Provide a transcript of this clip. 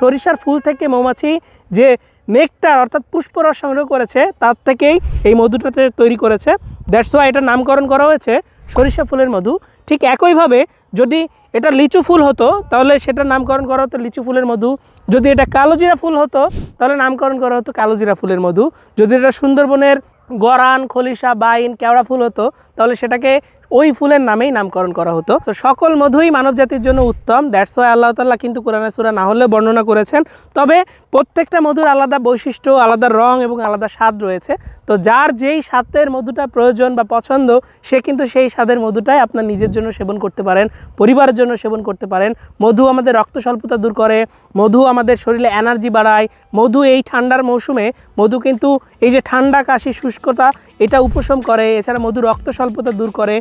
সরিষার ফুল থেকে মৌমাছি যে নেকটার অর্থাৎ পুষ্পরস সংগ্রহ করেছে, তার থেকেই এই মধুটাতে তৈরি করেছে। দ্যাটস ওয়াই এটার নামকরণ করা হয়েছে সরিষা ফুলের মধু। ঠিক একইভাবে যদি এটা লিচু ফুল হতো, তাহলে সেটার নামকরণ করা হতো লিচু ফুলের মধু। যদি এটা কালোজিরা ফুল হতো, তাহলে নামকরণ করা হতো কালোজিরা ফুলের মধু। যদি এটা সুন্দরবনের গরান, খলিশা, বাইন, কেওড়া ফুল হতো, তাহলে সেটাকে ওই ফুলের নামেই নামকরণ করা হতো। তো সকল মধুই মানব জাতির জন্য উত্তম। দ্যাটস ওয়াই আল্লাহ তাল্লাহ কিন্তু কোরআনে সুরা না হলেও বর্ণনা করেছেন। তবে প্রত্যেকটা মধুর আলাদা বৈশিষ্ট্য, আলাদা রং এবং আলাদা স্বাদ রয়েছে। তো যার যেই স্বাদের মধুটা প্রয়োজন বা পছন্দ, সে কিন্তু সেই স্বাদের মধুটাই আপনার নিজের জন্য সেবন করতে পারেন, পরিবারের জন্য সেবন করতে পারেন। মধু আমাদের রক্ত স্বল্পতা দূর করে, মধু আমাদের শরীরে এনার্জি বাড়ায়। মধু এই ঠান্ডার মৌসুমে, মধু কিন্তু এই যে ঠান্ডা, কাশি, শুষ্কতা, এটা উপশম করে। এছাড়া মধু রক্ত স্বল্পতা দূর করে।